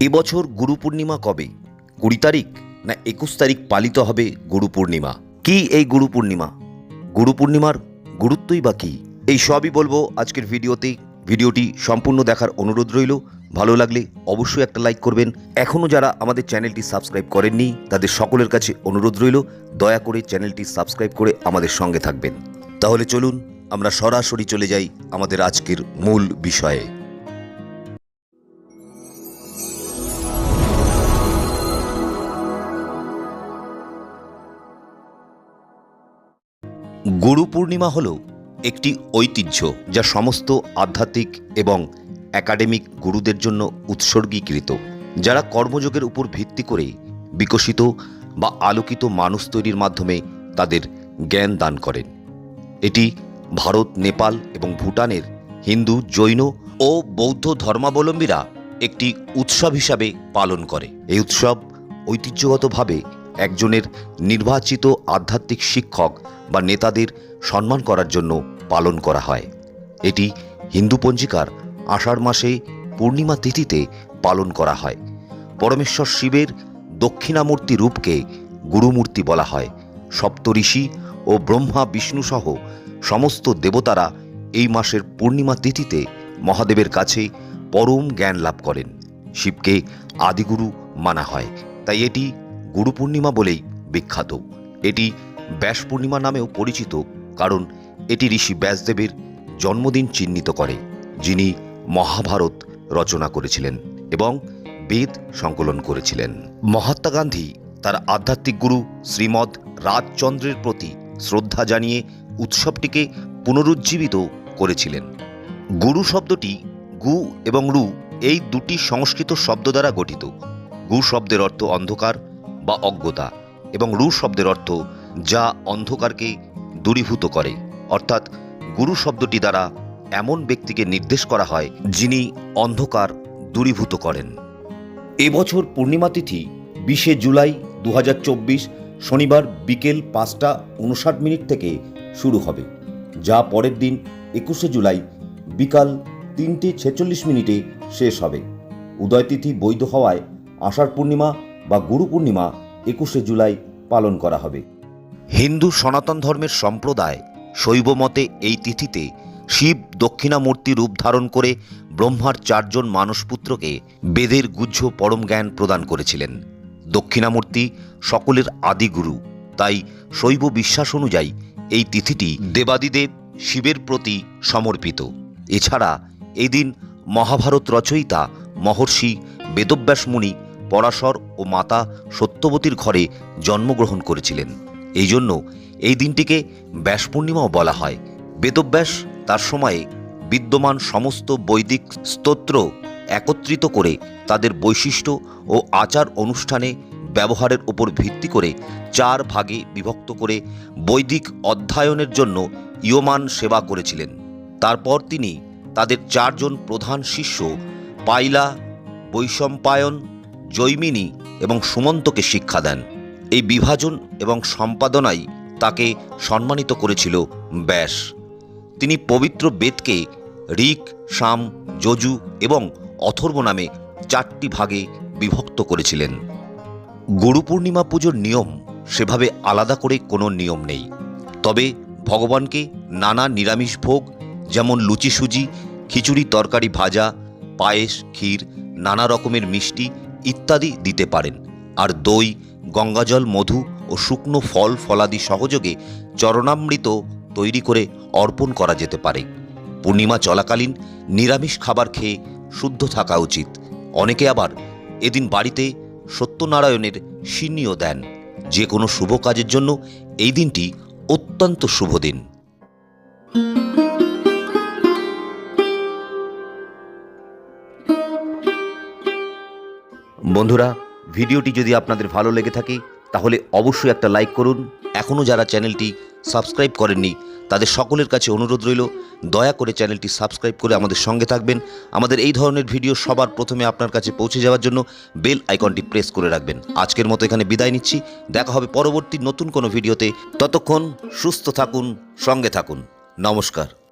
এবছর গুরু পূর্ণিমা কবে? কুড়ি তারিখ না একুশ তারিখ পালিত হবে গুরু পূর্ণিমা? কি এই গুরু পূর্ণিমা? গুরু পূর্ণিমার গুরুত্বই বা কী? এই সবই বলব আজকের ভিডিওতে। ভিডিওটি সম্পূর্ণ দেখার অনুরোধ রইল। ভালো লাগলে অবশ্যই একটা লাইক করবেন। এখনও যারা আমাদের চ্যানেলটি সাবস্ক্রাইব করেননি, তাদের সকলের কাছে অনুরোধ রইল, দয়া করে চ্যানেলটি সাবস্ক্রাইব করে আমাদের সঙ্গে থাকবেন। তাহলে চলুন, আমরা সরাসরি চলে যাই আমাদের আজকের মূল বিষয়ে। গুরু পূর্ণিমা হল একটি ঐতিহ্য যা সমস্ত আধ্যাত্মিক এবং একাডেমিক গুরুদের জন্য উৎসর্গীকৃত, যারা কর্মযোগের উপর ভিত্তি করে বিকশিত বা আলোকিত মানুষ তৈরির মাধ্যমে তাদের জ্ঞান দান করেন। এটি ভারত, নেপাল এবং ভুটানের হিন্দু, জৈন ও বৌদ্ধ ধর্মাবলম্বীরা একটি উৎসব হিসাবে পালন করে। এই উৎসব ঐতিহ্যগতভাবে একজনের নির্বাচিত আধ্যাত্মিক শিক্ষক বা নেতাদের সম্মান করার জন্য পালন করা হয়। এটি হিন্দু পঞ্জিকার আষাঢ় মাসে পূর্ণিমা তিথিতে পালন করা হয়। পরমেশ্বর শিবের দক্ষিণামূর্তি রূপকে গুরুমূর্তি বলা হয়। সপ্তঋষি ও ব্রহ্মা বিষ্ণু সহ সমস্ত দেবতারা এই মাসের পূর্ণিমা তিথিতে মহাদেবের কাছে পরম জ্ঞান লাভ করেন। শিবকে আদিগুরু মানা হয়। তাই এটি গুরু পূর্ণিমা বলেই বিখ্যাত। এটি ব্যাস পূর্ণিমা নামেও পরিচিত, কারণ এটি ঋষি ব্যাসদেবের জন্মদিন চিহ্নিত করে, যিনি মহাভারত রচনা করেছিলেন এবং বেদ সংকলন করেছিলেন। মহাত্মা গান্ধী তার আধ্যাত্মিক গুরু শ্রীমদ রাজচন্দ্রের প্রতি শ্রদ্ধা জানিয়ে উৎসবটিকে পুনরুজ্জীবিত করেছিলেন। গুরু শব্দটি গু এবং রু এই দুটি সংস্কৃত শব্দ দ্বারা গঠিত। গু শব্দের অর্থ অন্ধকার বা অজ্ঞতা এবং রু শব্দের অর্থ যা অন্ধকারকে দূরীভূত করে। অর্থাৎ গুরু শব্দটি দ্বারা এমন ব্যক্তিকে নির্দেশ করা হয় যিনি অন্ধকার দূরীভূত করেন। এবছর পূর্ণিমা তিথি বিশে জুলাই দু হাজার চব্বিশ শনিবার বিকেল পাঁচটা উনষাট মিনিট থেকে শুরু হবে, যা পরের দিন একুশে জুলাই বিকাল তিনটে ছেচল্লিশ মিনিটে শেষ হবে। উদয়তিথি বৈধ হওয়ায় আষাঢ় পূর্ণিমা বা গুরু পূর্ণিমা একুশে জুলাই পালন করা হবে। হিন্দু সনাতন ধর্মের সম্প্রদায় শৈব মতে এই তিথিতে শিব দক্ষিণামূর্তি রূপ ধারণ করে ব্রহ্মার চারজন মানসপুত্রকে বেদের গুহ্য পরম জ্ঞান প্রদান করেছিলেন। দক্ষিণামূর্তি সকলের আদিগুরু তাই শৈব বিশ্বাস অনুযায়ী এই তিথিটি দেবাদিদেব শিবের প্রতি সমর্পিত। এছাড়া এদিন মহাভারত রচয়িতা মহর্ষি বেদব্যাস মুনি পরাশর ও মাতা সত্যবতীর ঘরে জন্মগ্রহণ করেছিলেন। এই জন্য এই দিনটিকে ব্যাস পূর্ণিমাও বলা হয়। বেদব্যাস তার সময়ে বিদ্যমান সমস্ত বৈদিক স্তোত্র একত্রিত করে তাদের বৈশিষ্ট্য ও আচার অনুষ্ঠানে ব্যবহারের উপর ভিত্তি করে চার ভাগে বিভক্ত করে বৈদিক অধ্যয়নের জন্য ইয়মান সেবা করেছিলেন। তারপর তিনি তাদের চারজন প্রধান শিষ্য পাইলা, বৈশম্পায়ন জৈমিনী এবং সুমন্তকে শিক্ষা দেন। এই বিভাজন এবং সম্পাদনাই তাকে সম্মানিত করেছিল ব্যাস। তিনি পবিত্র বেদকে ঋক, সাম, যজু এবং অথর্ব নামে চারটি ভাগে বিভক্ত করেছিলেন। গুরু পূর্ণিমা পুজোর নিয়ম সেভাবে আলাদা করে কোনো নিয়ম নেই। তবে ভগবানকে নানা নিরামিষ ভোগ, যেমন লুচি সুজি খিচুড়ি তরকারি ভাজা, পায়েস, ক্ষীর, নানা রকমের মিষ্টি ইত্যাদি দিতে পারেন। আর দই, গঙ্গাজল, মধু ও শুকনো ফল ফলাদি সহযোগে চরণামৃত তৈরি করে অর্পণ করা যেতে পারে। পূর্ণিমা চলাকালীন নিরামিষ খাবার খেয়ে শুদ্ধ থাকা উচিত। অনেকে আবার এদিন বাড়িতে সত্যনারায়ণের সিন্নিও দেন। যে কোনো শুভ কাজের জন্য এই দিনটি অত্যন্ত শুভ দিন। বন্ধুরা, ভিডিওটি যদি আপনাদের ভালো লেগে থাকে, তাহলে অবশ্যই একটা লাইক করুন। এখনও যারা চ্যানেলটি সাবস্ক্রাইব করেননি, তাদের সকলের কাছে অনুরোধ রইল, দয়া করে চ্যানেলটি সাবস্ক্রাইব করে আমাদের সঙ্গে থাকবেন। আমাদের এই ধরনের ভিডিও সবার প্রথমে আপনার কাছে পৌঁছে যাওয়ার জন্য বেল আইকনটি প্রেস করে রাখবেন। আজকের মতো এখানে বিদায় নিচ্ছি। দেখা হবে পরবর্তী নতুন কোনো ভিডিওতে। ততক্ষণ সুস্থ থাকুন, সঙ্গে থাকুন। নমস্কার।